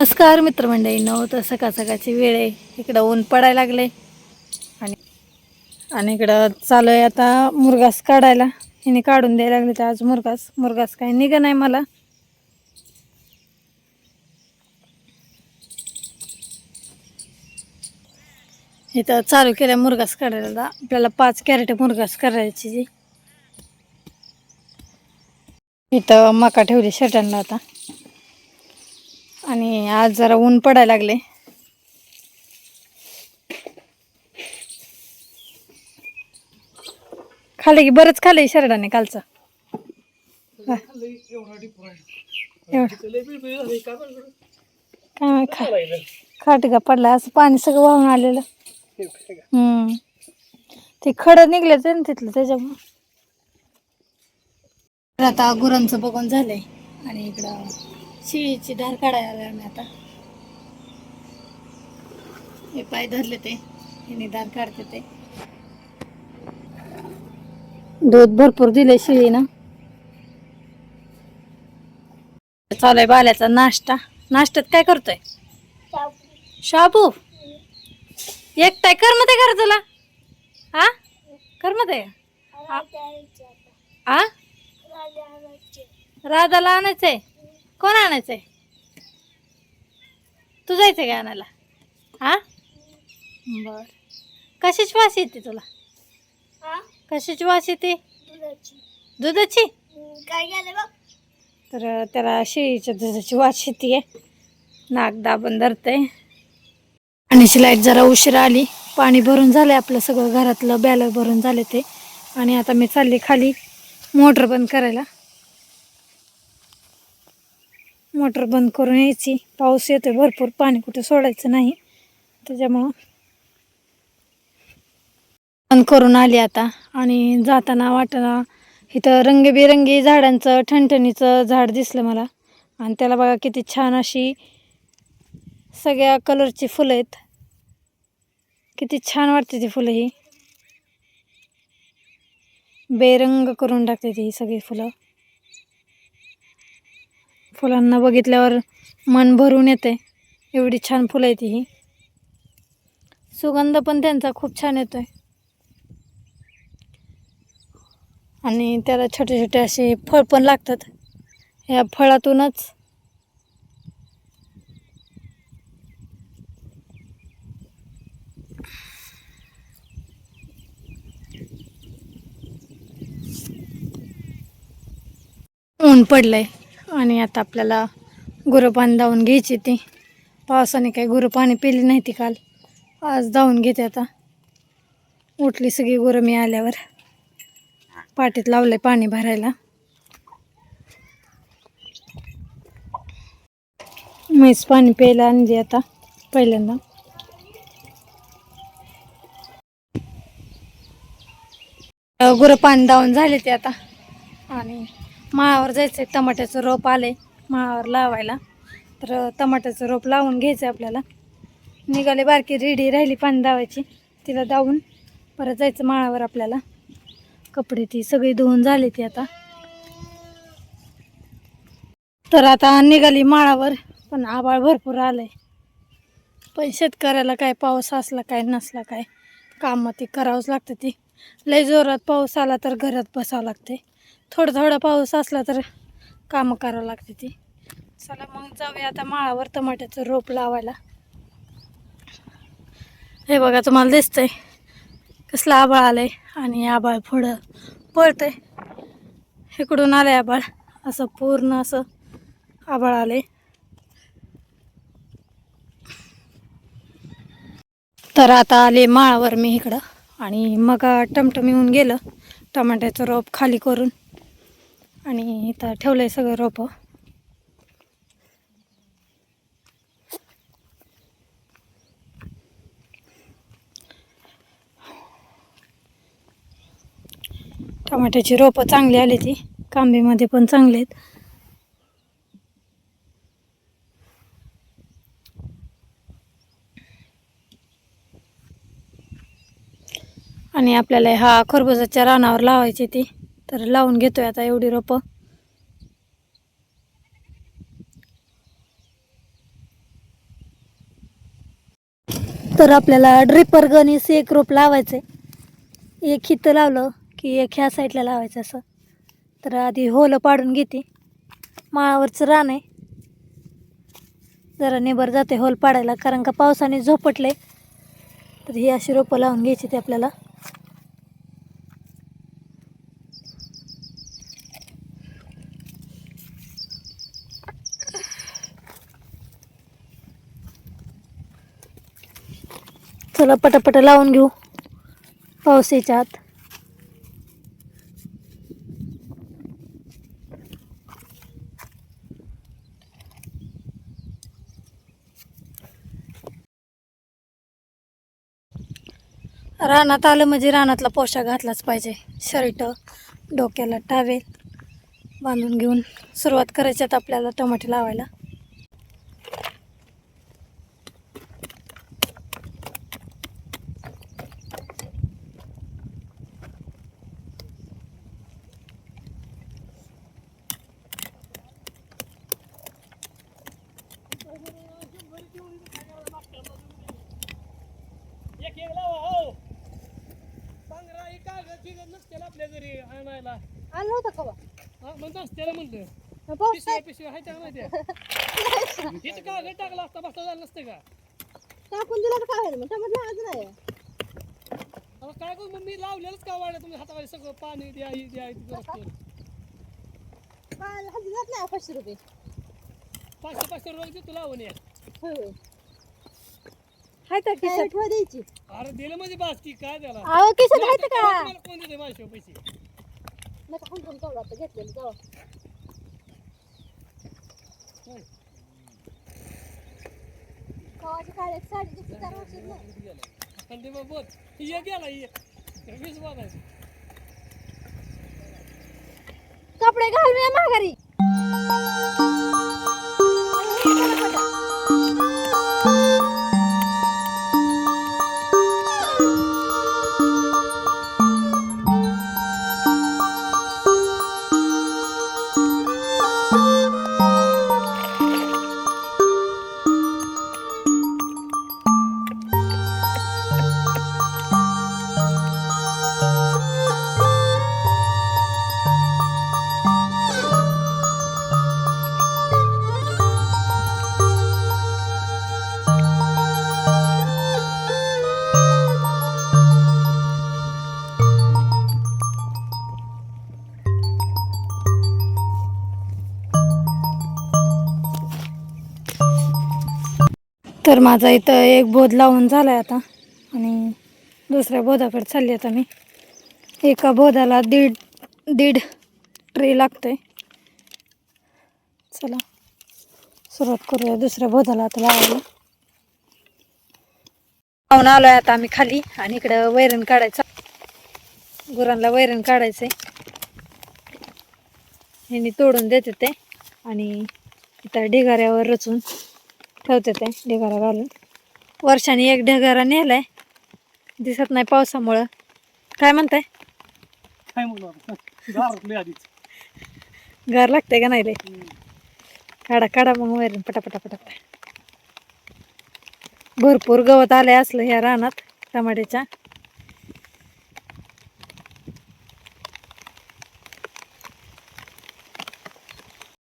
नमस्कार मित्रमंडळींनो तर सकाळ सकाळची वेळ आहे. इकडं ऊन पडायला लागले आणि आणि इकडं चालू आहे आता मुरगास काढायला. हिने काढून द्यायला लागले तर आज मुरगास मुरगास काही निघा नाही मला. इथं चालू केल्या मुरगास काढायला. आपल्याला पाच कॅरेट मुरगास करायची. जी इथं मका ठेवली शटांना आता. आणि आज जरा ऊन पडायला लागले. खाले की बरंच खाले शरडाने कालचं. काय खा खाट का पडला असं पाणी सगळं वाहून आलेलं. हम्म. ते खडं निघले ते ना तिथलं त्याच्यामुळं. आता गुरांचं बघून झालंय. आणि इकडं शिळीची धार काढायला आलोय आम्ही आता. हे पाय धरले ते. हिने धार काढते ते. दूध भरपूर दिले शिळीनं. चालू आहे बाल्याचा नाश्ता. नाश्त्यात काय करतोय? शाबू. एकटाय करमत आहे कर तुला? हा करमत आहे? आ? राधाला आणायचंय. कोण आणायचंय? तू जायचंय का आणायला? हा? बर. कशाची वास येते तुला? कशाची वास येते? दुधाची. काय बघ तर त्याला शेळीच्या दुधाची वास येते. नाक दाबून धरते आणि लाइट जरा उशिरा आली. पाणी भरून झालं आपलं सगळं घरातलं बॅलर भरून झाले ते. आणि आता मी चालली खाली मोटर बंद करायला. मोटर बंद करून यायची. पाऊस येतोय भरपूर पाणी कुठे सोडायचं नाही. त्याच्यामुळं बंद करून आली आता. आणि जाताना वाटाणा इथं रंगीबेरंगी झाडांचं ठणठणीचं झाड दिसलं मला. आणि त्याला बघा किती छान अशी सगळ्या कलरची फुलं आहेत. किती छान वाटते ती फुलं ही. बेरंग करून टाकते ती सगळी फुलं. फुलांना बघितल्यावर मन भरून येते एवढी छान फुलं आहे ती ही. सुगंध पण त्यांचा खूप छान येतोय. आणि त्याला छोटे छोटे असे फळ पण लागतात. या फळातूनच ऊन पडलंय. आणि आता आपल्याला गुरं पाणी धावून घ्यायची ती. पावसाने काही गुरं पाणी पिली नाही ती काल. आज धावून घेते आता. उठली सगळी गुरं मी आल्यावर. पाटीत लावलंय पाणी भरायला. म्हैस पाणी प्यायला आणली आता पहिल्यांदा. अ, गुरं पाणी दावून झाले ते आता. आणि माळावर जायचं आहे टमाट्याचं रोप आले माळावर लावायला. तर टमाट्याचं रोप लावून घ्यायचं आहे आपल्याला. निघाले बारकी रेडी राहिली पाणी दावायची. तिला दावून परत जायचं माळावर आपल्याला. कपडे ती सगळी धुवून झाली ती आता. तर आता निघाली माळावर पण आबाळ भरपूर आलंय. पण शेतकऱ्याला काय पाऊस असला काय नसला काय कामं ती करावंच लागतं ती. लय जोरात पाऊस आला तर घरात बसावं लागते थोडं थोडा पाऊस असला तर कामं करावं लागते ती. चला मग जाऊया आता माळावर टमाट्याचं रोप लावायला. हे बघा तुम्हाला दिसतंय कसलं आबाळ आलंय आणि आबाळ पुढं पळतंय. इकडून आलंय आबाळ असं पूर्ण असं आबाळ आलंय. तर आता आले माळावर मी इकडं आणि मग टमटम येऊन गेलं टमाट्याचं रोप खाली करून. आणि इथं आहे सगळं रोपं. टमाट्याची रोपं चांगली आली ती. कांबीमध्ये पण चांगले आहेत. आणि आपल्याला हा खरबुजाच्या रानावर लावायची ती. तर लावून घेतोय आता एवढी रोपं. तर आपल्याला ड्रिपर गणीस एक रोप लावायचं आहे एक हिथं लावलं की एक ह्या साईडला लावायचं असं. तर आधी होलं पाडून घेते. माळावरचं रान आहे. जरा निबर जाते होल पाडायला कारण का पावसाने झोपटले तर ही अशी रोपं लावून घ्यायची ते आपल्याला. चला पटापट लावून घेऊ. पाऊस याच्या आत. रानात आलं म्हणजे रानातला पोशाख घातलाच पाहिजे. शर्ट डोक्याला टावेल. बांधून घेऊन सुरुवात करायच्यात आपल्याला टमाटे लावायला एक एक लावा हो पांघरा हे बिगद नसते आपल्या घरी आणायला. आणलं होतं का बा? हा मग नसत्याला म्हणलं. पाऊस पिशव्या पिशव्या हाय त्या माहिती हिचं कागद टाकला असता? बसता झालं नसतं का? टाकून दिला तर काय आज नाही. करू? मग मी लावलेलंच का वाढलं तुम्ही हाताखाली सगळं पाणी द्या ही द्या तिथं असते काय हल्ली जात नाही पाचशे रुपये. पाचशे पाचशे रुपये देतो लावून या. होय. होय हाय का काय ठेवा द्यायची. अरे दिलं म्हणजे बास की काय त्याला अहो किशात आहेत का तुम्हाला कोण माझ्या पैसे नका हंतरून तेवढं आता घेतलेलं जावा होय. कवाची काढायची साडी दुसरी चार वर्षात नाही आणि ते मग बोल ये गेला ये वीस बोलायचं कपडे घाल मी माघारी तर माझा इथं एक बोध लावून झाला आहे आता. आणि दुसऱ्या बोधाकडे चालली आता मी. एका बोधाला दीड दीड ट्रे लागते चला सुरुवात करूया दुसऱ्या बोधाला आता लावायला. लावून आलोय आता आम्ही खाली आणि इकडं वैरण काढायचं. गुरांना वैरण काढायचंय. ह्यांनी तोडून देते ते आणि इथं ढिगाऱ्यावर रचून ठेवते ते ढिगारा घालून. वर्षाने एक ढिगारा नेलाय. दिसत नाही पावसामुळं. काय म्हणताय? काय गार लागतंय का नाही रे काढा काढा मग वैरण पटापटा पटापटा. भरपूर गवत आलंय असलं ह्या रानात टमाट्याच्या.